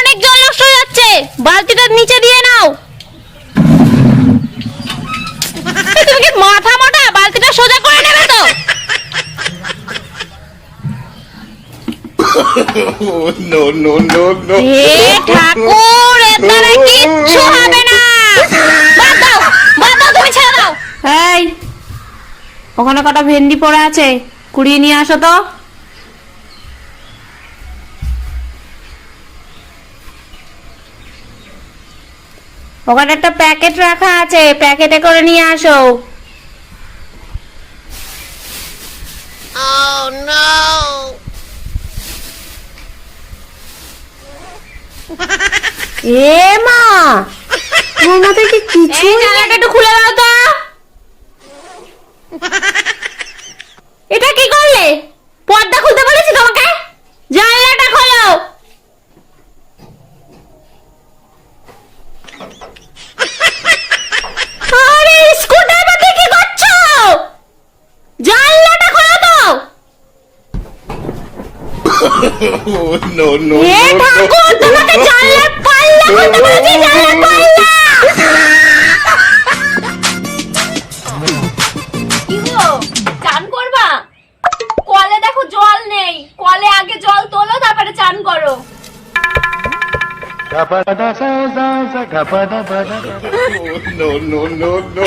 অনেক জল বালতিটা নিচে দিয়ে নাও। তুমি কি মাথা বালতিটা সোজা করে নেবে তো? হে ঠাকুর এতারা কিচ্ছু হবে না। তুমি ওখানে কটা ভেন্ডি পড়ে আছে। কুড়িয়ে নিয়ে আসো তো। ওখানে একটা প্যাকেট রাখা আছে প্যাকেটে করে নিয়ে আসো। এ মা! তোমার মাথায় কি কিছু এই একটু খুলে দাও তো। এটা কি করলে পর্দা খুলতে বলেছি তোমাকে জানলাটা খোলো আরে স্কুটারটা দিয়ে কি করছ জানলাটা খোলো তো No, no, হে ঠাকুর তোমাকে no. জানলার পাল্লা খুলতে বলেছি জানলার পাল্লা চান করবা কলে দেখো জল নেই কলে আগে জল তোলো তারপরে চান করো no, no, no, no.